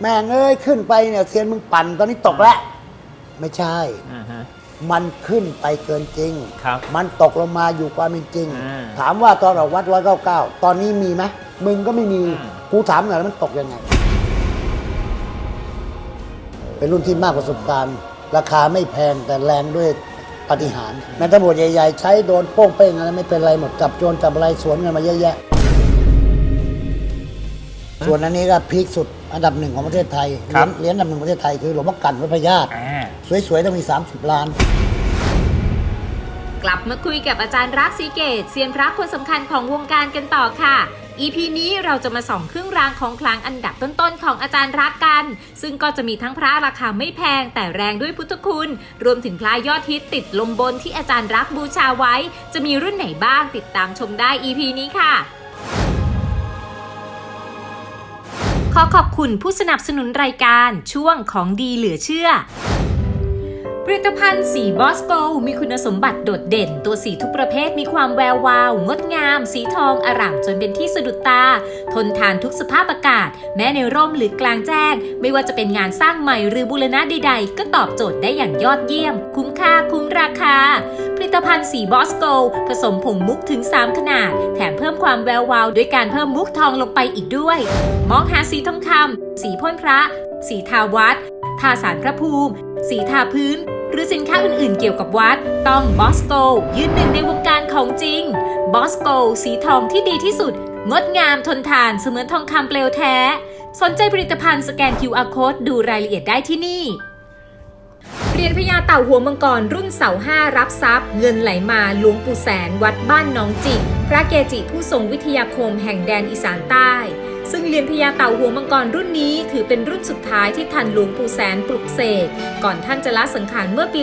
แม่งเอ้ยขึ้นไปเนี่ยเซียนมึงปั่นตอนนี้ตกแล้ว ไม่ใช่ อ่าฮะ มันขึ้นไปเกินจริง ครับมันตกลงมาอยู่ความเป็นจริงอืมถามว่าตอนเราวัดร้อยเก้าเก้าตอนนี้มีไหมมึงก็ไม่มีอืม กูถามหน่อยแล้วมันตกยังไง เป็นรุ่นที่มากประสบการณ์ ราคาไม่แพงแต่แรงด้วยปาฏิหารย์ในตำรวจใหญ่ๆ ใช้โดนโป้งเป้งอะไรไม่เป็นไรหมดจับโจรจับอะไรสวนกันมาเยอะแยะ ส่วนอันนี้ก็พีคสุด อันดับหนึ่งของประเทศไทยครับ เหรียญอันดับหนึ่งของประเทศไทยคือหลวงพ่อกันวัดพระญาติอ่า สวยๆต้องมี 30 ล้าน กลับมาคุยกับอาจารย์รักศรีเกตเซียนพระคนสำคัญของวงการกันต่อค่ะ EP นี้เราจะมาส่องเครื่องรางของคลังอันดับต้นๆของอาจารย์รักกัน ซึ่งก็จะมีทั้งพระราคาไม่แพงแต่แรงด้วยพุทธคุณ รวมถึงพระยอดฮิตติดลมบนที่อาจารย์รักบูชาไว้ จะมีรุ่นไหนบ้างติดตามชมได้ EP นี้ค่ะ ขอขอบคุณผู้สนับสนุนรายการช่วงของดีเหลือเชื่อ ผลิตภัณฑ์สีบอสโกมีคุณสมบัติโดดเด่น ตัวสีทุกประเภทมีความแวววาว งดงาม สีทองอร่ามจนเป็นที่สะดุดตา ทนทานทุกสภาพอากาศ แม้ในร่มหรือกลางแจ้ง ไม่ว่าจะเป็นงานสร้างใหม่หรือบูรณะใดๆ ก็ตอบโจทย์ได้อย่างยอดเยี่ยม คุ้มค่าคุ้มราคา ผลิตภัณฑ์สีบอสโกผสมผงมุกถึง 3 ขนาด แถมเพิ่มความแวววาวด้วยการเพิ่มมุกทองลงไปอีกด้วย มองหาสีทองคำสีพ่นพระ สีทาวัดทาสารพระภูมิ สีทาพื้น หรือสินค้าอื่นๆเกี่ยวกับวัด ต้องบอสโกยืนหนึ่งในวงการของจริงบอสโกสีทองที่ดีที่สุด งดงามทนทานเสมือนทองคำเปลวแท้ สนใจผลิตภัณฑ์สแกน QR Code ดูรายละเอียดได้ที่นี่เรียญพญาเต่าหัวมังกรรุ่นเสาห้ารับทรัพย์ เงินไหลมาหลวงปู่แสนวัดบ้านน้องจิกพระเกจิผู้ทรงวิทยาคมแห่งแดนอีสานใต้ ซึ่งเหรียญพญาเต่าหัวมังกรรุ่นนี้ ถือเป็นรุ่นสุดท้ายที่ทันหลวงปู่แสนปลุกเสก ก่อนท่านจะละสังขารเมื่อปี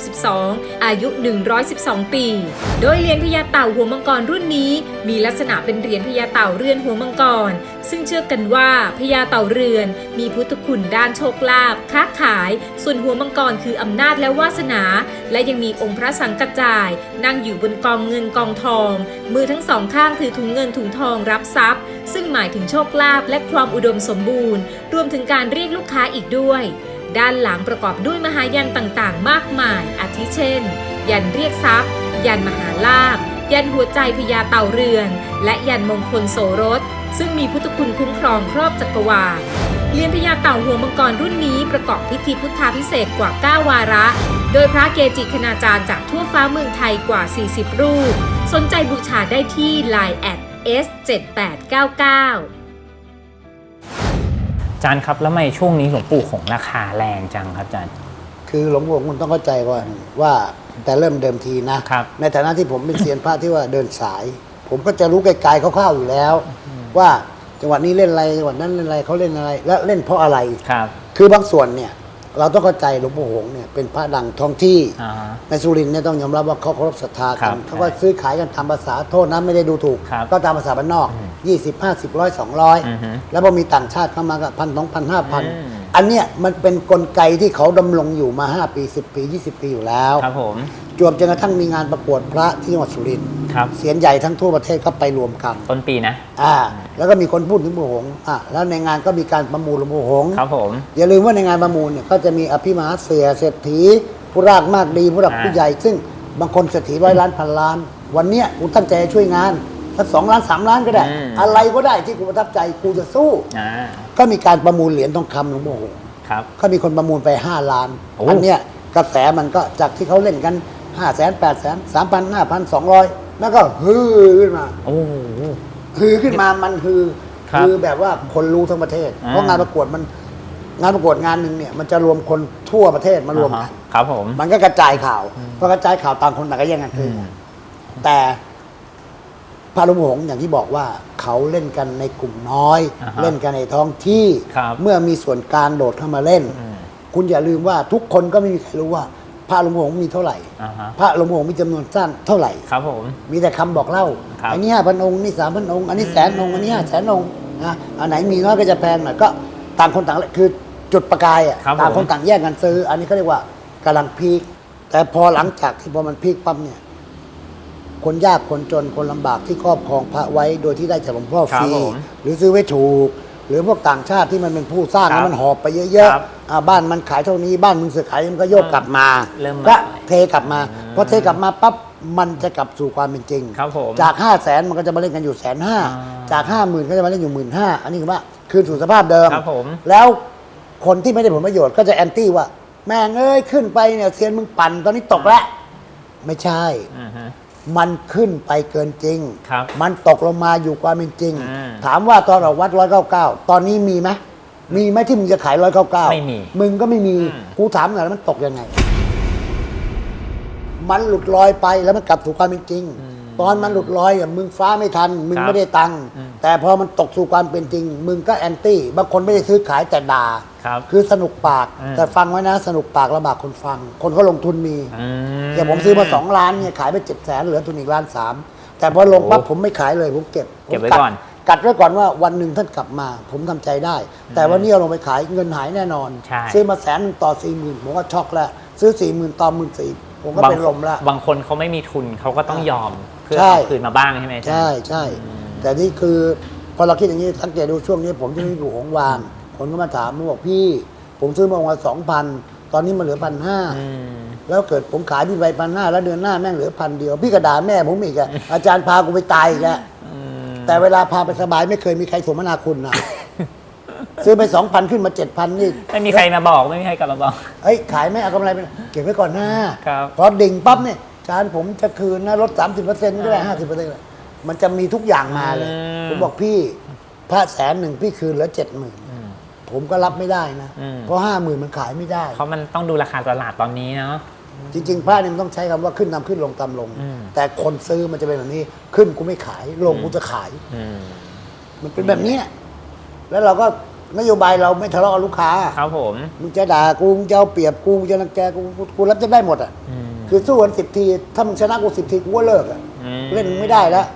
2562 อายุ 112 ปี โดยเหรียญพญาเต่าหัวมังกรรุ่นนี้ มีลักษณะเป็นเหรียญพญาเต่าเรือนหัวมังกร ซึ่งเชื่อกันว่าพญาเต่าเรือน มีพุทธคุณด้านโชคลาภค้าขาย ส่วนหัวมังกรคืออำนาจและวาสนา และยังมีองค์พระสังกัจจาย นั่งอยู่บนกองเงินกองทอง มือทั้งสองข้างถือถุงเงินถุงทองรับทรัพย์ ซึ่งหมายถึงโชคลาภและความอุดมสมบูรณ์ รวมถึงการเรียกลูกค้าอีกด้วย ด้านหลังประกอบด้วยมหายันต่างๆ มากมาย อาทิเช่น ยันเรียกทรัพย์ ยันมหาลาภยันหัวใจพญาเต่าเรือน และยันมงคลโสรส ซึ่งมีพุทธคุณคุ้มครองครอบจักรวาลเรียนพญาเต่าหัวมังกรรุ่นนี้ประกอบพิธีพุทธาพิเศษกว่า 9 วาระ โดยพระเกจิคณาจารย์จากทั่วฟ้าเมืองไทยกว่า 40 รูป สนใจบูชาได้ที่ Line at s7899 อาจารย์ครับแล้วทำไมช่วงนี้หลวงปู่ของราคาแรงจังครับอาจารย์คือหลวงพ่อคุณต้องเข้าใจก่อนว่าแต่เริ่มเดิมทีนะ ครับ ในฐานะที่ผมเป็นเซียนพระที่ว่าเดินสาย ผมก็จะรู้ไกลๆคร่าวๆอยู่แล้ว ว่าจังหวัดนี้เล่นอะไรจังหวัดนั้นเล่นอะไรเขาเล่นอะไร และเล่นเพราะอะไร ครับ คือบางส่วนเนี่ย เราต้องเข้าใจหลวงปู่หงส์เนี่ยเป็นพระดังท้องที่อ่าฮะ ในสุรินทร์เนี่ยต้องยอมรับว่าเขาเคารพศรัทธาครักันบเขาก็ซื้อขายกันตามภาษาโทษนะไม่ได้ดูถูก ครับก็ตามภาษาบ้านนอกอืม20 50ร้อยสองร้อยอือฮึแล้วพอมีต่างชาติเข้ามาก็พันสองพันห้าพันอืม อันเนี้ยมันเป็นกลไกที่เขาดำรงอยู่มา 5 ปี 10 ปี 20 ปีอยู่แล้ว ครับผมจวบจนกระทั่งมีงานประกวดพระที่จังหวัดสุรินทร์ครับ เสียนใหญ่ทั้งทั่วประเทศก็ไปรวมกันต้นปีนะ อ่าแล้วก็มีคนพูดถึงหลวงปู่หงส์อ่าแล้วในงานก็มีการประมูลหลวงปู่หงส์ครับผม อย่าลืมว่าในงานประมูลเนี่ยก็จะมีอภิมหาเสียเศรษฐี ผู้รากมากดีผู้หลักอ่า ผู้ใหญ่ ซึ่งบางคนเศรษฐีร้อยล้านพันล้าน วันเนี้ยกูตั้งใจจะช่วยงาน สักสองล้านสามล้านก็ได้อะไรก็ได้ที่กูประทับใจกูจะสู้ อ่าก็มีการประมูลเหรียญทองคำหลวงปู่หงส์ครับ ก็มีคนประมูลไป 5 ล้านโอ้ อันเนี้ยกระแสมันก็จากที่เขาเล่นกัน5 0 0 0 0 0 8 0 0 0 0 3 0 0 0 5 0 0 200 แล้วก็ฮือขึ้นมา โอ้โหฮือขึ้นมามันคือครับอแบบว่าคนรู้ทั้งประเทศ อ่า เพราะงานประกวดมันงานประกวดงานหนึ่งเนี่ยมันจะรวมคนทั่วประเทศมารวมอ่ากัฮะน ครับผม มันก็กระจายข่าวพอกระจายข่าวต่างคนต่างก็แย่งกันคืนอืม แต่ พระหลวงปู่หงส์อย่างที่บอกว่าเขาเล่นกันในกลุ่มน้อย อ่าฮะเล่นกันในท้องที่ครับเมื่อมีส่วนกลางโดดเข้ามาเล่น อืมคุณอย่าลืมว่าทุกคนก็ไม่มีใครรู้ว่า พระหลวงปู่หงส์มีเท่าไหร่ อ่าฮะ พระหลวงปู่หงส์มีจำนวนสร้างเท่าไหร่ ครับผม มีแต่คำบอกเล่า ครับอันนี้ห้าพันองค์นี่สามพันองค์ อันนี้แสนองค์อันนี้ห้าแสนองค์นะอันไหนมีน้อยก็จะแพงหน่อยก็ต่างคนต่างคือจุดประกายอะครับต่างผมคนต่างแย่งกันซื้อ อันนี้เขาเรียกว่ากำลังพีคแต่พอหลังจากที่พอมันพีคปั๊บเนี่ย คนยากคนจนคนลำบากที่ครอบครองพระไว้โดยที่ได้จากหลวงพ่อครัฟบรีผมหรือซื้อไว้ถูก หรือพวกต่างชาติที่มันเป็นผู้สร้างครับแล้วมันหอบไปเยอะครับๆอ่าบ้านมันขายเท่านี้บ้านมึงเสือขายมันก็โยกกลับมาเริ่มมาก็เทกลับมาพอเทกลับมาปั๊บมันจะกลับสู่ความเป็นจริง ครับผม จากห้าแสนมันก็จะมาเล่นกันอยู่แสนห้าอ่าจากห้าหมื่นก็จะมาเล่นอยู่หมื่นห้าอันนี้คือว่าคืนสู่สภาพเดิม ครับผม แล้วคนที่ไม่ได้ผลประโยชน์ก็จะแอนตี้ว่า แม่งเอ้ยขึ้นไปเนี่ยเซียนมึงปั่นตอนนี้ตกแล้ว ไม่ใช่ อ่าฮะ มันขึ้นไปเกินจริง ครับมันตกลงมาอยู่ความเป็นจริงอืมถามว่าตอนเราวัดร้อยเก้าเก้าตอนนี้มีไหมมีไหมที่มึงจะขายร้อยเก้าเก้าไม่มีมึงก็ไม่มีอืม กูถามหน่อยแล้วมันตกยังไง มันหลุดลอยไปแล้วมันกลับสู่ความเป็นจริง ตอนมันหลุดลอยอะมึงฟ้าไม่ทัน มึงครับไม่ได้ตังค์อืม แต่พอมันตกสู่ความเป็นจริง มึงก็แอนตี้บางคนไม่ได้ซื้อขายแต่ด่า ครับ คือสนุกปาก อืม แต่ฟังไว้นะสนุกปากลำบากคนฟัง คนเขาลงทุนมีอือย่างผมซื้อมาสองล้านเนี่ยขายไปเจ็ดแสนเหลือทุนอีกล้านสามแต่พอลงปั๊บผมไม่ขายเลยผมเก็บเก็บไว้ผมก่อน กัดไว้ก่อนว่าวันหนึ่งท่านกลับมา ผมทำใจได้ แต่วันนี้เอาลงไปขายเงินหายแน่นอน ใช่ ซื้อมาแสนหนึ่งต่อสี่หมื่นผมก็ช็อกแล้วซื้อสี่หมื่นต่อหมื่นสี่ผมก็บางเป็นลมแล้ว บางคนเขาไม่มีทุนเขาก็ต้องยอมเพื่อใช่ เอาคืนมาบ้างใช่ไหมอาจารย์ ใช่ใช่ แต่นี่คือพอเราคิดอย่างนี้สังเกตดูช่วงนี้ ผมจะไม่อยู่ของวาง คนก็มาถามผมบอกพี่ ผมซื้อมาวันสองพันตอนนี้มันเหลือพันห้าอืม แล้วเกิดผมขายพี่ใบพันห้าแล้วเดือนหน้าแม่งเหลือพันเดียว พี่กระดาแม่ผมอีกอะอาจารย์พากูไปตายอีกอะอืมแต่เวลาพาไปสบายไม่เคยมีใครสมนาคุณนะ ซื้อไปสองพันขึ้นมาเจ็ดพันนี่ ไม่มีใครมาบอกไม่มีใครกลับมาบอก เอ้ยขายไม่เอากำไรไปเก็บไว้ก่อนนะครับ พอดิ่งปั๊บเนี่ยอา จารย์ผมจะคืนนะลดสามสิบเปอร์เซ็นต์ก็ได้ห้าสิบเปอร์เซ็นต์มันจะมีทุกอย่างมาเลยอืมผมบอกพี่พระแสนหนึ่งพี่คืนเหลือเจ็ดหมื่นผมก็รับไม่ได้นะ อืม เพราะห้าหมื่นมันขายไม่ได้ เพราะมันต้องดูราคาตลาดตอนนี้เนาะ จริงๆพระเนี่ยมันต้องใช้คำว่าขึ้นนำขึ้นลงตามลง อืม แต่คนซื้อมันจะเป็นแบบนี้ ขึ้นกูไม่ขาย ลงกูจะขาย อืมมันเป็นแบบเนี้ยแล้วเราก็นโยบายเราไม่ทะเลาะกับลูกค้า ครับผม มึงจะด่ากูมึงจะเอาเปรียบกูมึงจะรังแกกูกูกูรับจะได้หมดอะ อืม คือสู้กันสิบทีถ้ามึงชนะกูสิบทีกูก็เลิกอะอืม เล่นมึงไม่ได้แล้ว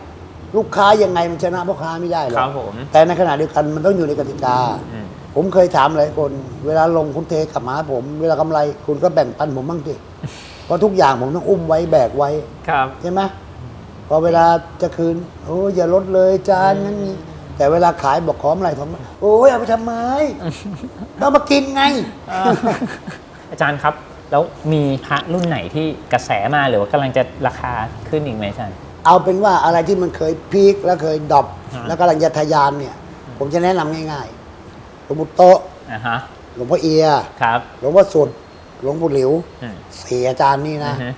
ลูกค้ายังไงมันชนะพ่อค้าไม่ได้หรอกครับผมแต่ในขณะเดียวกันมันต้องอยู่ในกติกา อืม ผมเคยถามหลายคน เวลาลงคุณเทกลับมาหาผม เวลากำไรคุณก็แบ่งปันผมบ้างดิเพราะทุกอย่างผมต้องอุ้มไว้แบกไว้ ครับ ใช่ไหมพอเวลาจะคืน โอ้ยอย่าลดเลยจานงั้นนี้แต่เวลาขายบอกขออะไรผมโอ้ยเอาไปทำไมก็เอามากินไง อาจารย์ครับ แล้วมีพระรุ่นไหนที่กระแสมาหรือว่ากำลังจะราคาขึ้นอีกไหมอาจารย์ เอาเป็นว่าอะไรที่มันเคยพีคแล้วเคยดรอปฮะแล้วกำลังจะทะยานเนี่ย ผมจะแนะนำง่ายๆหลวงปู่โตะอ่าฮะหลวงพ่อเอียครับหลวงพ่อสุด หลวงปู่หลิวอืมสี่อาจารย์นี่นะ อือฮึ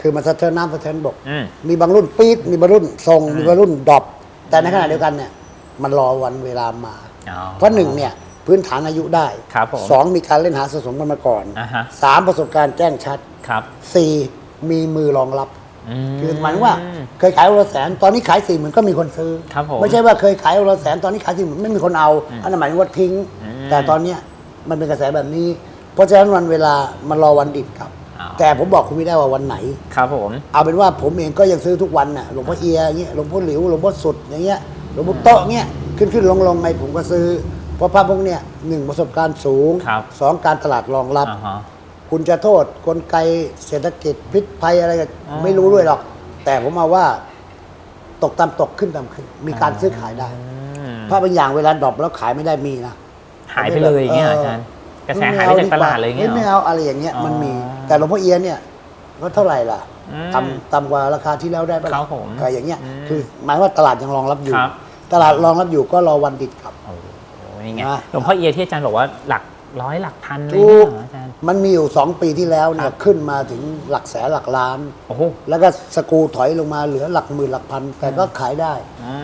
คือมันสะเทินน้ำสะเทินบก อืม มีบางรุ่นปี๊ดมีบางรุ่นทรงอืมมีบางรุ่นดรอปแต่ในขณะเดียวกันเนี่ย มันรอวันเวลามา อ๋อเพราะหนึ่งเนี่ย พื้นฐานอายุได้ครับผมสองมีการเล่นหาสะสมกันมาก่อนอ่าฮะ สามประสบการณ์แจ้งชัดครับสี่มีมือรองรับ ม คือหมายถึงว่าเคยขายวันละแสนตอนนี้ขายสี่หมื่นก็มีคนซื้อ ครับผมไม่ใช่ว่าเคยขายวันละแสนตอนนี้ขายสี่หมื่นไม่มีคนเอาอืมอันนั้นหมายถึงว่าทิ้ง อืมแต่ตอนเนี้ยมันเป็นกระแสแบบนี้ เพราะฉะนั้นวันเวลามันรอวันดิบครับ อ้าว แต่ผมบอกคุณไม่ได้ว่าวันไหน ครับผม เอาเป็นว่าผมเองก็ยังซื้อทุกวันน่ะหลวงพ่อเอียอย่างเงี้ยหลวงพ่อหลิวหลวงพ่อสุดอย่างเงี้ยหลวงพ่อโตะเงี้ยขึ้นขึ้นลงลงไงผมก็ซื้อ เพราะพระพวกเนี้ยหนึ่งประสบการณ์สูงครับ สองการตลาดรองรับ อ่าฮะ คุณจะโทษกลไกเศรษฐกิจพิษภัยอะไรก็อ๋อไม่รู้ด้วยหรอก แต่ผมมาว่า ตกตามตกขึ้นตามขึ้น มีการซื้อขายได้ อืมเพราะบางอย่างเวลาดรอปแล้วขายไม่ได้มีนะ หายไปเลยอย่างเงี้ยอาจารย์กระแสหายไปจากตลาดเลยอย่างเงี้ยไม่เหรอเอาอะไรอย่างเงี้ยอ๋อมันมี แต่หลวงพ่อเอียเนี่ยก็เท่าไหร่ล่ะอืมต่ำต่ำกว่าราคาที่แล้วได้ปะครัล่ะบผมอะไรอย่างเงี้ย อืมคือหมายว่าตลาดยังรองรับอยู่ ครับ ตลาดรองรับอยู่ก็รอวันดิดครับโอ้โหนี่ไงนะหลวงพ่อเอียที่อาจารย์บอกว่าหลักร้อยหลักพันเลยถูเนี่ยกเหรออาจารย์ มันมีอยู่สองปีที่แล้วเนี่ครัยบ ขึ้นมาถึงหลักแสนหลักล้าน โอ้โหแล้วก็สกรูถอยลงมาเหลือหลักหมื่นหลักพัน แต่ก็ขายได้อื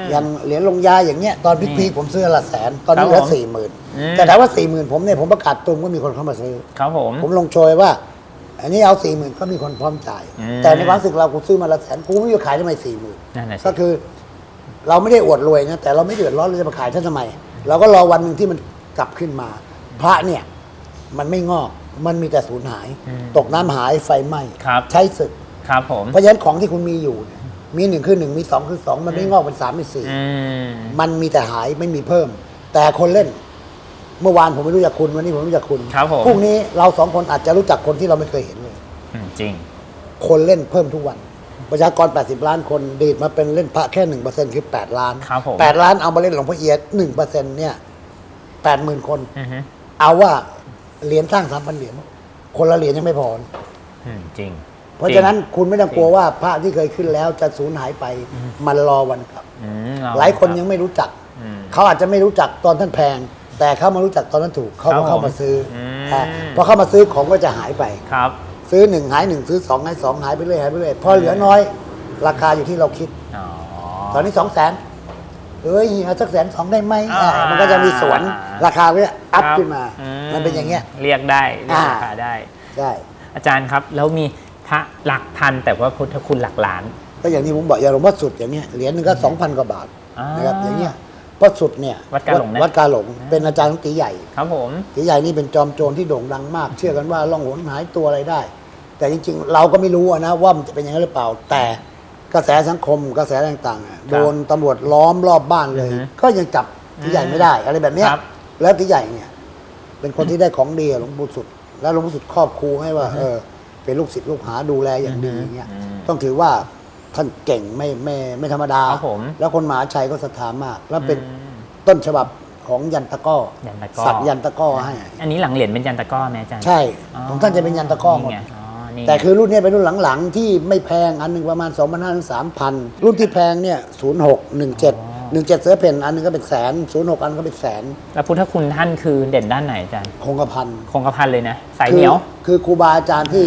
มอย่างเหรียญลงยาอย่างเงี้ยตอนพีนี่คๆผมซื้อละแสน ตอนนี้ครับเหลือผมสี่หมื่นอืม แต่ถามว่าสี่หมื่นผมเนี่ยผมประกาศตุมก็มีคนเข้ามาซื้อ ครับผม ผมลงโชยว่า อันนี้เอาสี่หมื่นก็มีคนพร้อมจ่าย อืมแต่ในความรู้สึกเรากูซื้อมาละแสนกูไม่รู้จะขายทำไมสี่หมื่นนั่นน่ะสิ ก็คือ เราไม่ได้อวดรวยนะแต่เราไม่เดือดร้อนเราจะมาขายท่านทำไม เราก็รอวันหนึ่งที่มันกลับขึ้นมา พระเนี่ยมันไม่งอกมันมีแต่สูญหายตกน้ำหายไฟไหม้ครับ ใช้ศึก ครับผม เพราะฉะนั้นของที่คุณมีอยู่เนี่ยมีหนึ่งคือหนึ่งมีสองคือสองมันไม่งอกเป็นสามเป็นสี่ อืม มันมีแต่หายไม่มีเพิ่ม แต่คนเล่น เมื่อวานผมไม่รู้จักคุณวันนี้ผมรู้จักคุณครับผม พรุ่งนี้เราสองคนอาจจะรู้จักคนที่เราไม่เคยเห็นเลย อืมจริง คนเล่นเพิ่มทุกวันอ ประชากร 80 ล้านคนดีดมาเป็นเล่นพระแค่หนึ่งเปอร์เซ็นต์คือ 8 ล้านครับผม แปดล้านเอามาเล่นหลวงพ่อเอียดหนึ่งเปอร์เซ็นต์เนี่ยแปดหมื่นคน อือฮึเอาว่าเหรียญสร้างสามพันเหรียญคนละเหรียญยังไม่พอ อืมจริงเพราะฉะนั้นคุณไม่ต้องกลัวว่าพระที่เคยขึ้นแล้วจะสูญหายไปมันรอวันกลับ อืมเอหลายคนยังไม่รู้จัก อืม เขาอาจจะไม่รู้จักตอนท่านแพง แต่เขามารู้จักตอนนั้นถูกเขาครัก็บเข้ามาซื้ออม อ่าพอเข้ามาซื้อของก็จะหายไป ครับ ซื้อหนึ่งหายหนึ่งซื้อสองหายสองหายไปเรื่อยหายไปเรื่อยพอเหลือน้อย ราคาอยู่ที่เราคิด อ๋อ ตอนนี้สองแสนเอ้ยเอาสักแสนสองได้ไหมอ่าอ่ามันก็จะมีสวนราคาเนี่ยอัพครับขึ้นมา อืมันเป็นอย่างเงี้ย เรียกได้เรียกอ่าราคาได้ ได้ อาจารย์ครับแล้วมีพระหลักพันแต่ว่าพุทธคุณหลักล้าน ก็อย่างที่ผมบอกอย่างหลวงพ่อสุดอย่างเงี้ยเหรียญหนึงก็สองพันกว่าบาทอ่านนะครับอย่างเงี้ยพ่อสุดเนี่ยวัดกาหลงนะ วัดกาหลงเป็นอาจารย์ของตีใหญ่ ครับผม ตีใหญ่นี่เป็นจอมโจรที่โด่งดังมาก เชื่อกันว่าล่องหนหายตัวอะไรได้ แต่จริงๆ เราก็ไม่รู้อะนะว่ามันจะเป็นอย่างนั้นหรือเปล่า แต่กระแสสังคมกระแสต่างๆอะโดนตำรวจล้อมรอบบ้านเลย อือฮึก็ยังจับตีใหญ่ไม่ได้อะไรแบบเนี้ยครับแล้วตีใหญ่เนี่ย เป็นคนที่ได้ของดีอะหลวงปู่สุด แล้วหลวงปู่สุดครอบครูให้ว่า เออ เป็นลูกศิษย์ลูกหาดูแลอย่างดีอย่างเงี้ยอืมต้องถือว่าท่านเก่งไม่ไม่ไม่ธรรมดา ครับผม แล้วคนมหาชัยก็ศรัทธามาก แล้วเป็นอืม ต้นฉบับของยันตะก้อยันตะกร้อ สักยันตะก้อให้ อันนี้หลังเหรียญเป็นยันตะกร้อไหมอาจารย์ ใช่ของท่านจะเป็นยันตะก้อหมด นี่ไงอ๋อ นี่ไง แต่คือรุ่นเนี้ยเป็นรุ่นหลังๆ ที่ไม่แพงอันหนึงประมาณ 2 5 0 0ถึง3,000 รุ่นที่แพงเนี่ย06 17 17 เสือเพ่นอันหนึงก็เป็นแสน06 อันก็เป็นแสนแล้วพุทธคุณท่านคือเด่นด้านไหนอาจารย์ คงกระพัน คงกระพันเลยนะ สายเหนียว คือคือครูบาอาจารย์ที่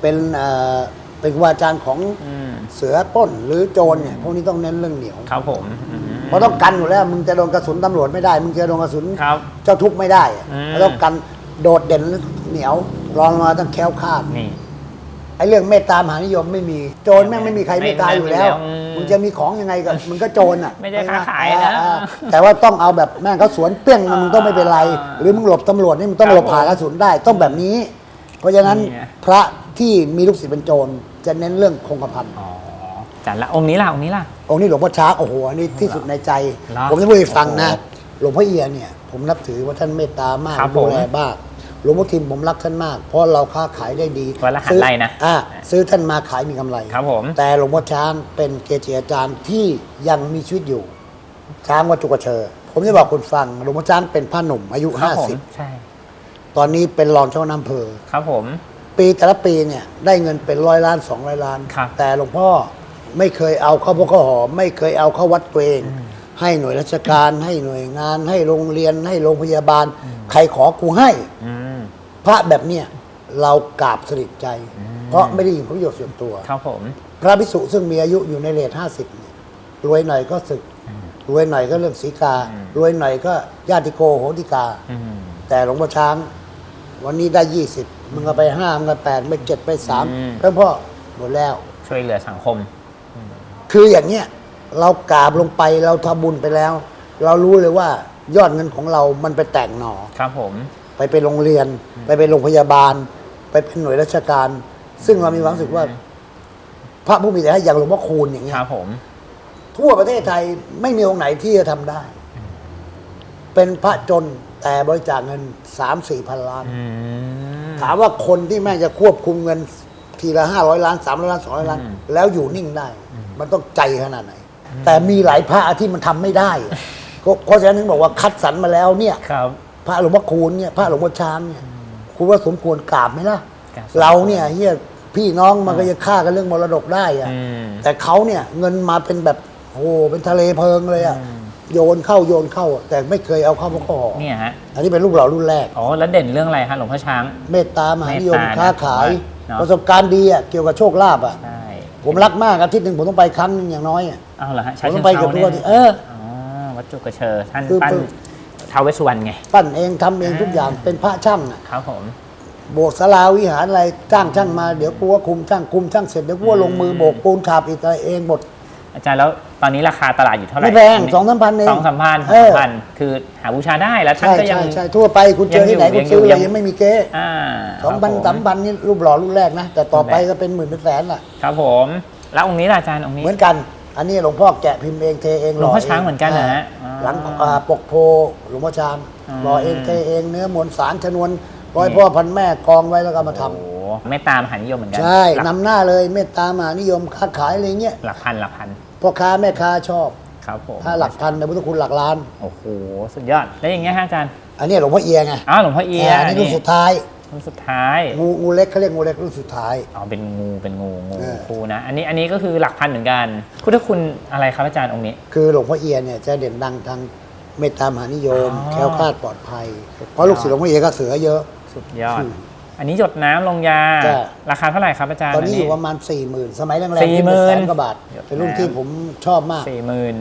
เป็นเอ่อเป็นครูบาอาจารย์ของอืม เสือปล้นหรือโจรเนี่ยพวกนี้ต้องเน้นเรื่องเหนียวครับผมอืมเพราะต้องกันอยู่แล้ว มึงจะโดนกระสุนตำรวจไม่ได้ มึงจะโดนกระสุนครับ เจ้าทุกข์ไม่ได้อะอืมต้องกัน โดดเด่นเหนียวรองลงมาต้องแคล้วคลาดนี่ ไอ้เรื่องเมตตามหานิยมไม่มีโจรแม่งไม่มีใครเมตตาอยู่แล้วไม่มีแล้วอืมมึงจะมีของยังไงกับมึงก็โจรอะไม่ได้ค้าขายนะอ่าแต่ว่าต้องเอาแบบแม่งเขาสวนเปี้ยงมามึงต้องไม่เป็นไรอ่าหรือมึงหลบตำรวจนี่มึงต้องครับหลบผ่านกระสุนได้ต้องแบบนี้ เพราะฉะนั้นนี่ไง พระที่มีลูกศิษย์เป็นโจรจะเน้นเรื่องคงกระพัน อ๋ออาจารย์ละองค์นี้ล่ะองค์นี้ล่ะ องค์นี้หลวงพ่อช้างโอ้โหอันนี้ที่สุดในใจ เหรอผมจะพูดให้ฟังนะโอ้โหหลวงพ่อเอียเนี่ย ผมนับถือว่าท่านเมตตามากครับดูผมแลบ้าง หลวงพ่อทิมผมรักท่านมาก เพราะเราค้าขายได้ดีวัดละหันซื้อไร่นะอ่าซื้อท่านมาขายมีกำไรครับผม แต่หลวงพ่อช้างเป็นเกจิอาจารย์ที่ยังมีชีวิตอยู่ ช้างวัดจุกเชอผมจะบอกคุณฟังหลวงพ่อช้างเป็นพระหนุ่มอายุครับผม50ใช่ ตอนนี้เป็นรองเจ้าคณะอำเภอครับผม ปีแต่ละปีเนี่ยได้เงินเป็นร้อยล้านสองร้อยล้านครับแต่หลวงพ่อไม่เคยเอาเข้าพวกข้าวหอมไม่เคยเอาเข้าวัดตัวเองให้หน่วยราชการให้หน่วยงาน ให้โรงเรียนให้โรงพยาบาล ใครขอกูให้อืม พระแบบเนี้ยเรากราบสนิทใจ เพราะไม่ได้ยินผลประโยชน์ส่วนตัว ครับผม พระภิกษุซึ่งมีอายุอยู่ในเลทห้าสิบเนี่ยรวยหน่อยก็ศึก รวยหน่อยก็เรื่องสีกา อืม รวยหน่อยก็ญาติโกโหติกา อืม แต่หลวงพ่อช้าง วันนี้ได้ยี่สิบมึงก็ไปห้ามึงก็แปดไปเจ็ดไปสามอืมแล้วพ่อหมดแล้ว ช่วยเหลือสังคม คืออย่างเนี้ยเรากราบลงไปเราทำบุญไปแล้ว เรารู้เลยว่ายอดเงินของเรามันไปแต่งหนอ ครับผม ไปเป็นโรงเรียน ไปเป็นโรงพยาบาล ไปเป็นหน่วยราชการ ซึ่งเรามีความรู้สึกว่า พระผู้มีแต่ให้อย่างหลวงพ่อคูณอย่างเงี้คยรับผม ทั่วประเทศไทยไม่มีองค์ไหนที่จะทำได้ เป็นพระจนแต่บริจาคเงินสามสี่พันล้าน อืม ถามว่าคนที่แม่งจะควบคุมเงินทีละห้าร้อยล้านสามร้อยล้านสองร้อยล้าน อืม แล้วอยู่นิ่งได้ มันต้องใจขนาดไหน แต่มีหลายพระที่มันทำไม่ได้อะก็เพราะฉะนั้นถึงบอกว่าคัดสรรมาแล้วเนี่ย ครับ พระหลวงพ่อคูณเนี่ยพระหลวงพ่อช้างเนี่ยคุณว่าสมควรกราบไหมล่ะกราบเราเนี่ยเฮียพี่น้องมันก็ยังฆ่ากันเรื่องมรดกได้อะอืม แต่เขาเนี่ยเงินมาเป็นแบบโอ้โหเป็นทะเลเพลิงเลยอะอืมโยนเข้าโยนเข้าแต่ไม่เคยเอาเข้าพวกห่อเนี่ยฮะ อันนี้เป็นลูกหล่อรุ่นแรก อ๋อ แล้วเด่นเรื่องอะไรฮะหลวงพ่อช้าง เมตตามหานิยมเมตตานะค้าขาย เนอะ ประสบการณ์ดีอะเกี่ยวกับโชคลาภอะใช่ผมรักมากอาทิตย์หนึ่งผมต้องไปครั้งหนึงอย่างน้อยอะ เอาเหรอฮะผมชาต้เชิองงไปกับเทราทุกเนี่ยอาทิตย์เอออ๋อ วัดจุกเชอท่านคือปั้นคือ ท้าวเวสสุวรรณไง ปั้นเองทำเองทุกอย่างเป็นพระช่างอะครับผม โบสถ์ศาลาวิหารอะไรจ้างช่างมาเดี๋ยวกูว่าคุมช่างคุมช่างเสร็จเดี๋ยวกูว่าลงมือโบกปูนฉาบอิฐอะไรเองหมด อาจารย์แล้วตอนนี้ราคาตลาดอยู่เท่าไหร่ไม่แพงสองสามพันเองสองสามพันสเอองอสามพันคือหาบูชาได้แล้วท่านใช่ก็ยังใช่ใช่ทั่วไปคุณเจอที่ไหนยังอยู่คุณซื้อยัเลยงอยู่ ยังไม่มีเก๊อ่าสองพันครับผสามพันนี่รูปหล่อรุ่นแรกนะ แต่ต่อไปรุ่นแรกก็เป็นหมื่นเป็นแสนล่ะ ครับผม แล้วองค์นี้ล่ะอาจารย์องค์นี้ เหมือนกัน อันนี้หลวงพ่อแกะพิมพ์เองเทเองหลวงพ่อช้างเหมือนกันเหรอฮะอ่าอ๋อหลังอ่าปกโพหลวงพ่อช้างอืมหล่อเองเทเองเนื้อมวลสารชนวนร้อยพ่อพันแม่กองไว้แล้วก็มาทำโอ้โหเมตตามหานิยมเหมือนกัใช่หลักนำหน้าเลยเมตตามหานิยมค้าขายอะไรเงี้ยหลักพันหลักพันพ่อค้าแม่ค้าชอบครับผมถ้าหลักพันในพุทธคุณหลักล้านโอ้โหสุดยอดแล้วอย่างเงี้ยฮะอาจารย์อันนี้หลวงพ่อเอียไงอ้าวหลวงพ่อเอียอันนี้รุ่นสุดท้าย รุ่นสุดท้ายงูงูเล็กเขาเรียกงูเล็กรุ่นสุดท้าย อ๋อเป็นงูเป็นงูงูเออครูนะ อันนี้อันนี้ก็คือหลักพันเหมือนกันพุทธคุณอะไรครับอาจารย์องค์นี้ คือหลวงพ่อเอียเนี่ยจะเด่นดังทางเมตตามหานิยม อ๋อ แคล้วคลาดปลอดภัย เพราะลูกศิษย์หลวงพ่อเอียก็เสือเยอะ สุดยอด อืมอันนี้หยดน้ำลงยาใช่ราคาเท่าไหร่ครับอาจารย์ ตอนนี้อยู่ประมาณ4ี่หมื่นสมัยแรกๆสี่ที่หมื่เป็นนแสนกว่าบาทเป็นรุ่นที่ผมชอบมาก สี่หมื่น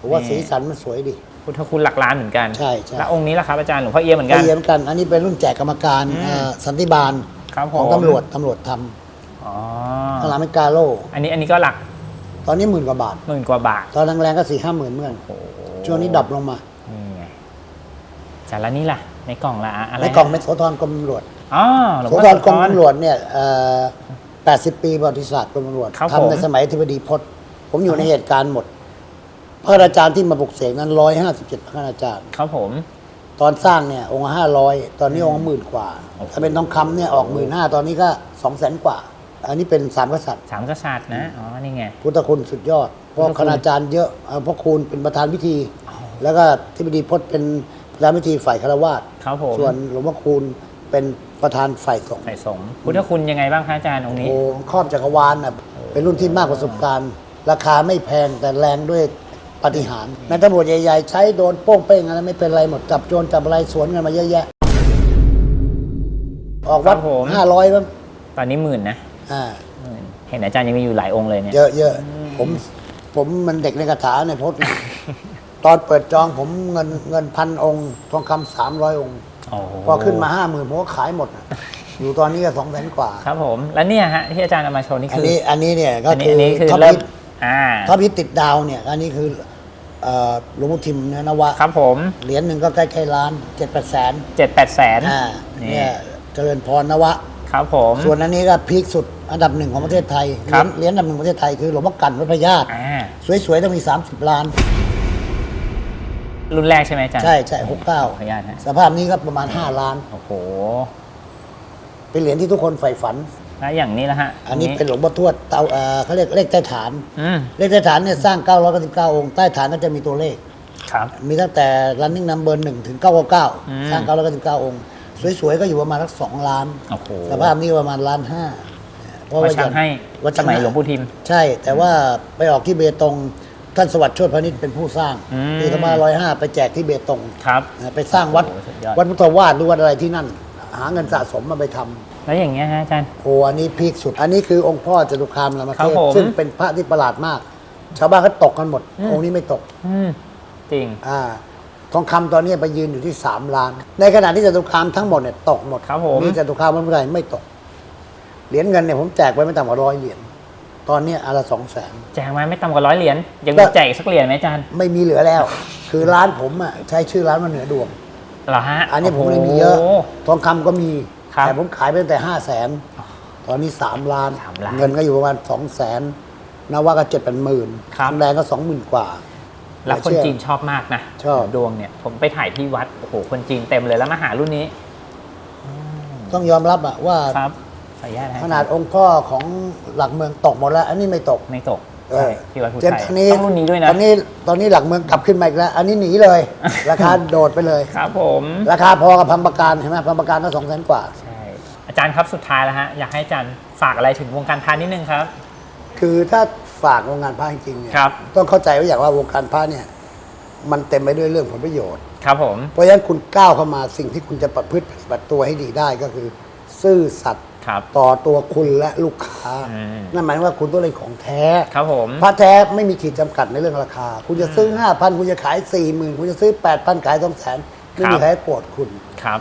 ผมว่านี่สีสันมันสวยดี พุทธคุณหลักล้านเหมือนกันใช่ใช่แล้วองค์นี้ล่ะครับอาจารย์หลวงพ่อเอียเหมือนก็กันเยี่ยมกัน อันนี้เป็นรุ่นแจกกรรมการอืมเอ่อสันติบาลครับผของมตำรวจตำรวจทอ๋อำข้างหลังเป็นกาโลอันนี้อันนี้ก็หลัก ตอนนี้หมื่นกว่าบาทหมื่นกว่าบาท ตอนแรงๆก็สี่ห้าหมื่นเหมือนกันโอ้โหช่วงนี้ดับลงมานี่ไงจานละนี่ล่ะ ในกล่องละอะไรในกล่องเป็นโสธรกรมตำรวจอ๋อหลวงโสพ่อธรกรมโสธตำรวจเนี่ยแปดสิบปีประวัติศาสตร์กรมตำรวจครับผมทำในสมัยอธิบดีพจน์ผมอยู่ในเหตุการณ์หมด พระอาจารย์ที่มาปลุกเสกนั้นร้อยห้าสิบเจ็ดพระอาจารย์ ครับผม ตอนสร้างเนี่ยองค์ห้าร้อยตอนนี้องค์หมื่นกว่า โอ้โห ถ้าเป็นทองคำเนี่ยออกหมื่นห้าตอนนี้ก็สองแสนกว่า อันนี้เป็นสามกษัตริย์ สามกษัตริย์นะ อ๋อ นี่ไง พุทธคุณสุดยอด เพราะพุทธคุณ คณาจารย์เยอะเอ่อพ่อคูณเป็นประธานพิธี แล้วก็ที่บดีพจน์เป็นประธานพิธีฝ่ายคารวาสครับผมส่วนหลวงพ่อคูณเป็นประธานฝ่ายสงฆ์ใส่สงฆ์พุทธคุณยังไงบ้างคะอาจารย์องค์นี้ โอ้ครอบจักรวาลน่ะเป็นรุ่นที่มากประสบการณ์ ราคาไม่แพงแต่แรงด้วย ปาฏิหารย์ในตำรวจใหญ่ๆ ใช้โดนโป้งเป้งอะไรไม่เป็นไรหมดจับโจรจับอะไรสวนกันมาเยอะแยะ ออกวัดครับผม ห้าร้อยบ้างตอนนี้หมื่นนะอ่า หมื่นเห็นอาจารย์ยังมีอยู่หลายองค์เลยเนี่ยเยอะเยอะผมผมมันเด็กในกระถาในพจน์นะ ตอนเปิดจองผมเงินเงินพันองค์ทองคำสามร้อยองค์ โอ้โหพอขึ้นมาห้าหมื่นผมก็ขายหมดน่ะอยู่ตอนนี้ก็สองแสนกว่า ครับผม แล้วเนี่ยฮะที่อาจารย์เอามาโชว์นี่อันคือนี้อันนี้เนี่ยก็อันนี้คืออันนี้คือท็อปเริ่ฮิมตอ่า ท็อปฮิตติดดาวเนี่ย อันนี้คือ เอ่อหลวงพ่อทิมนะนวะครับผมเหรียญหนึ่งก็ใกล้ๆล้านเจ็ดแปดแสนเจ็ดแปดแสนอ่านี่เนี่ยเจริญพรนวะ ครับผม ส่วนอันนี้ก็พีคสุดอันดับหนึ่งของประเทศไทยเหครัรียบ ญเหรียญอันดับหนึ่งของประเทศไทยคือหลวงพ่อกันวัดพระญาติอ่าสวยๆ ต้องมี 30 ล้าน รุ่นแรกใช่ไหมอาจารย์ใช่ใช่หกเก้าขออนุญาตฮะสภาพนี้ก็ประมาณ 5 ล้าน โอ้โห เป็นเหรียญที่ทุกคนใฝ่ฝัน แล้วอย่างนี้ละฮะอันนี้เป็นหลวงพ่อทวดเตาเอ่อเขาเรียกเลขใต้ฐาน อืมเลขใต้ฐานเนี่ยสร้าง 999 องค์ ใต้ฐานก็จะมีตัวเลข ครับ มีตั้งแต่ running number 1ถึงอืม999 สร้าง 999 องค์ สวยๆ ก็อยู่ประมาณสัก2ล้าน โอ้โหสภาพนี้ประมาณล้านห้าเพราะวัว่าดช่างให้วัดสช่างมัยให้หลวงปู่ทิม ใช่ แต่ว่าไปออกที่เบตง ท่านสวัสดิ์โชติพนิชเป็นผู้สร้างอืม ปี2505ไปแจกที่เบตงครับ นะไปสร้างวัด โอ้โหสุดยอด วัดพุทธวาสหรือวัดอะไรที่นั่น หาเงินสะสมมาไปทำ แล้วอย่างเงี้ยฮะอาจารย์ โอ้อันนี้พีคสุด อันนี้คือองค์พ่อจตุคามรามครัเทบพผม ซึ่งเป็นพระที่ประหลาดมาก ชาวบ้านเขาตกกันหมด องค์นี้ไม่ตก อืมจริง อ่า ทองคำตอนนี้ไปยืนอยู่ที่ 3 ล้าน ในขณะที่จตุคามทั้งหมดเนี่ยตกหมดครับผมมีจตุคามเมื่อไหร่ไม่ตก เหรียญเงินเนี่ยผมแจกไปไม่ต่ำกว่าร้อยเหรียญ ตอนนี้อนละสองแสน แจกมาไม่ต่ำกว่าร้อยเหรียญยังก็มีแจกอีกสักเหรียญไหมอาจารย์ไม่มีเหลือแล้ว คือร้านผมอะใช้ชื่อร้านว่าเหนือดวง เหรอฮะอันนี้ผมเลยมีเยอะ โโหทองคำก็มี ครับแต่ผมขายไปตั้งแต่ห้าแสนตอนนี้สามล้าน สามล้านเงินก็อยู่ประมาณสองแสนนว่าก็เจ็ดเป็นหมื่นครับทองแดงก็สองหมื่นกว่า แล้วคนเชื่อจีนชอบมากนะชอบ ดวงเนี่ย ผมไปถ่ายที่วัดโอ้โหคนจีนเต็มเลยแล้วมาหารุ่นนี้ต้องยอมรับอะว่าครับขออนุญาตนะขนาดองค์พ่อของหลักเมืองตกหมดแล้ว อันนี้ไม่ตกไม่ตกเอใช่อที่วัดพุทธเจนไทยตอนนี้ต้องรุ่นนี้ด้วยนะตอนนี้ตอนนี้หลักเมืองกลับขึ้นมาอีกแล้ว อันนี้หนีเลย ราคาโดดไปเลย ครับผม ราคาพอกับพัมประการเห็นไหมพัมประการก็สองแสนกว่าใช่ อาจารย์ครับสุดท้ายแล้วฮะอยากให้อาจารย์ฝากอะไรถึงวงการพาณิชย์นิดนึงครับ คือถ้าฝากวงการพระจริงๆเนี่ยครับ ต้องเข้าใจไว้อย่างว่าวงการพระเนี่ย มันเต็มไปด้วยเรื่องผลประโยชน์ ครับผม เพราะฉะนั้นคุณก้าวเข้ามาสิ่งที่คุณจะประพฤติปฏิบัติตัวให้ดีได้ก็คือ ซื่อสัตย์ครับ ต่อตัวคุณและลูกค้า อืม นั่นหมายว่าคุณต้องเป็นของแท้ ครับผม พระแท้ไม่มีขีดจำกัดในเรื่องราคา คุณจะซื้อห้าพันคุณจะขายสี่หมื่นคุณจะซื้อแปดพันขายสองแสนไม่มีครับ ใครโกรธคุณ ครับ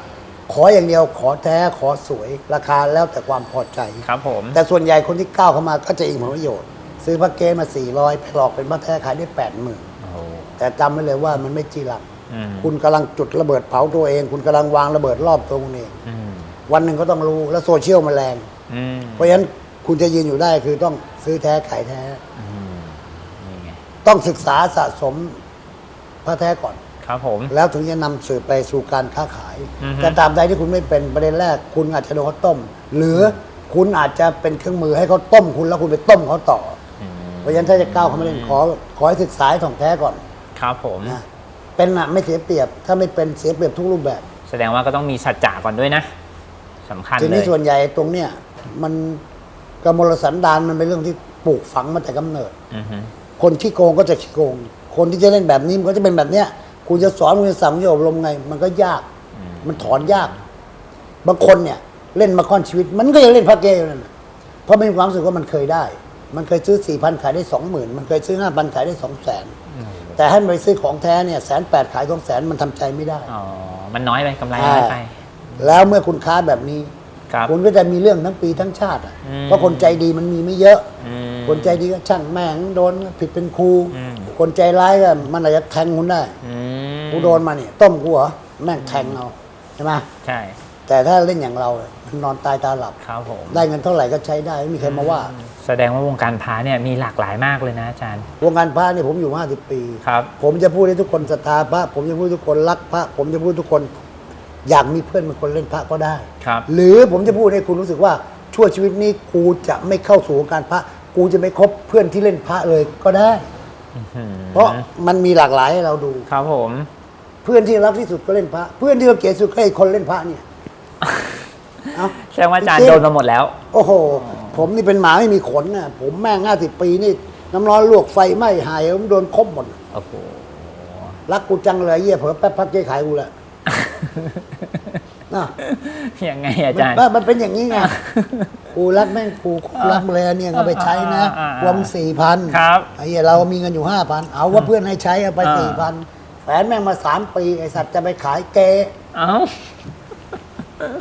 ขออย่างเดียวขอแท้ขอสวยราคาแล้วแต่ความพอใจ ครับผม แต่ส่วนใหญ่คนที่ก้าวเข้ามาก็จะอิงผลประโยชน์ ซื้อพระเก๊มาสี่ร้อยไปหลอกเป็นพระแท้ขายได้แปดหมื่นโอ้โหแต่จำไว้เลยว่ามันไม่จีรังอืมคุณกำลังจุดระเบิดเผาตัวเอง คุณกำลังวางระเบิดรอบตัวคุณเองอืมวันหนึ่งก็ต้องรู้แล้วโซเชียลมันแรงอืมเพราะฉะนั้นคุณจะยืนอยู่ได้คือต้องซื้อแท้ขายแท้อืมนี่ไงต้องศึกษาสะสมพระแท้ก่อน ครับผม แล้วถึงจะนำสืบไปสู่การค้าขาย อือฮึ แต่ตามใดที่คุณไม่เป็นประเด็นแรก คุณอาจจะโดนเขาต้ม หรือคุณอาจจะเป็นเครื่องมือให้เขาต้มคุณแล้วคุณไปต้มเขาต่ออืมเพราะฉะนั้นถ้าจะก้าวเข้ามาเล่นขอขอให้ศึกษาให้ถ่องแท้ก่อนครับผม นะเป็นอะไม่เสียเปรียบ ถ้าไม่เป็นเสียเปรียบทุกรูปแบบ แสดงว่าก็ต้องมีสัจจะก่อนด้วยนะสำคัญทีเลนี้ย ส่วนใหญ่ตรงเนี้ยมันกมลสันดานมันเป็นเรื่องที่ปลูกฝังมาแต่กำเนิด อือฮึคนขี้โกงก็จะขี้โกง คนที่จะเล่นแบบนี้มันก็จะเป็นแบบเนี้ย คุณจะสอนคุณจะสั่งคุณจะอบรมไง มันก็ยาก มันถอนยาก บางคนเนี่ย เล่นมาค่อนชีวิต มันก็ยังเล่นพระเกอยู่นั่นน่ะเพราะมันมีความรู้สึกว่ามันเคยได้ มันเคยซื้อสี่พันขายได้สองหมื่นมันเคยซื้อห้าพันขายได้สองแสนแต่ให้มันไปซื้อของแท้เนี่ยแสนแปดขายสองแสนมันทำใจไม่ได้อ๋อมันน้อยไปกำไรน้อยไปแล้วเมื่อคุณค้าแบบนี้ครับคุณก็จะมีเรื่องทั้งปีทั้งชาติอะอืมเพราะคนใจดีมันมีไม่เยอะอืมคนใจดีก็ช่างแม่งโดนผิดเป็นครูอืมคนใจร้ายก็มันอาจจะแทงคุณได้อืม กูโดนมาเนี่ยต้มกูเหรอแม่งแทงเอาใช่ไหมใช่ แต่ถ้าเล่นอย่างเราเนี่ยมันนอนตายตาหลับ ครับผมได้เงินเท่าไหร่ก็ใช้ได้ไม่มีใครมาว่า แสดงว่าวงการพาเนี่ยมีหลากหลายมากเลยนะอาจารย์ วงการพระเนี่ยผมอยู่มา50ปี ครับ ผมจะพูดให้ทุกคนศรัทธาพระ ผมจะพูดให้ทุกคนรักพระ ผมจะพูดให้ทุกคน อยากมีเพื่อนเป็นคนเล่นพระก็ได้ ครับ หรือผมจะพูดให้คุณรู้สึกว่าชั่วชีวิตนี้กูจะไม่เข้าสู่วงการพระ กูจะไม่คบเพื่อนที่เล่นพระเลยก็ได้อืมเพราะมันมีหลากหลายให้เราดู ครับผม เพื่อนที่รักที่สุดก็เล่นพระ เพื่อนที่เราเกลียดสุดก็ไอ้คนเล่นพระเนี่ยเอาแสดงว่าอาจารย์จริงๆโดนมาหมดแล้ว โอ้โห ผมนี่เป็นหมาไม่มีขนน่ะผมแม่งห้าสิบปีนี่ น้ำร้อนลวกไฟไหม้หายผมโดนครบหมด โอ้โห รักกูจังเลยเยี่ยเผลอแป๊บพักเจ๊ขายกูละนะยังไงอาจารย์ มันมันเป็นอย่างนี้ไง กูรักแม่งกูรักเลยเนี่ยเอาไปใช้นะอ่าอ่าอ่ารวมสี่พันครับไอ้เหี้ยเรามีเงินอยู่ห้าพันเอาว่าเพื่อนให้ใช้เอาไปอ่า สี่พัน แฟนแม่งมาสามปีไอสัตว์จะไปขายเกย์เอ้า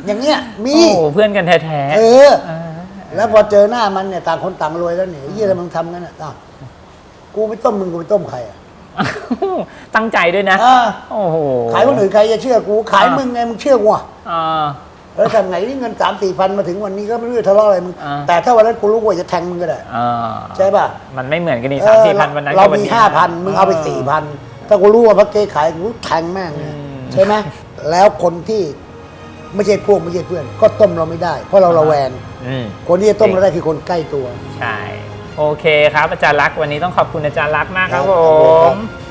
อย่างเงี้ยมี โอ้โหเพื่อนกันแท้เออๆาแล้วพอเจอหน้ามันเนี่ยต่างคนต่างรวยแล้วเนี่ยไอ้เหี้ยอะไรมึงทำกันอะอ้าวกูไปต้มมึงกูไปต้มใครอะตั้งใจด้วยนะ อ่าโอ้โหขายคนอื่นใครจะเชื่อกู ขายอ่ามึมึงไงมึงเชื่อกูอะอ่า แล้วทำไงนี่เงินสามสี่พันมาถึงวันนี้ก็ไม่รู้จะทะเลาะอะไรมึงอ่า แต่ถ้าวันนั้นกูรู้ว่าจะแทงมึงก็ได้ อ่าใช่ป่ะ มันไม่เหมือนกันนี่เอสามอสี่พันวันนั้นเรากับวัมีนี้ห้าพันมึงเอาไปสี่พัน ถ้ากูรู้ว่าพระเกขายกูแทงแม่งเลยอืมใช่ไหมแล้วคนที่ไม่ใช่พวกไม่ใช่เพื่อน ก็ต้มเราไม่ได้ เพราะเราระแวงอืม คนที่จะต้มเราได้คือคนใกล้ตัว ใช่ โอเคครับ อาจารย์รักษณ์วันนี้ต้องขอบคุณอาจารย์รักษณ์มากครับครับผขอบคุณครัม บ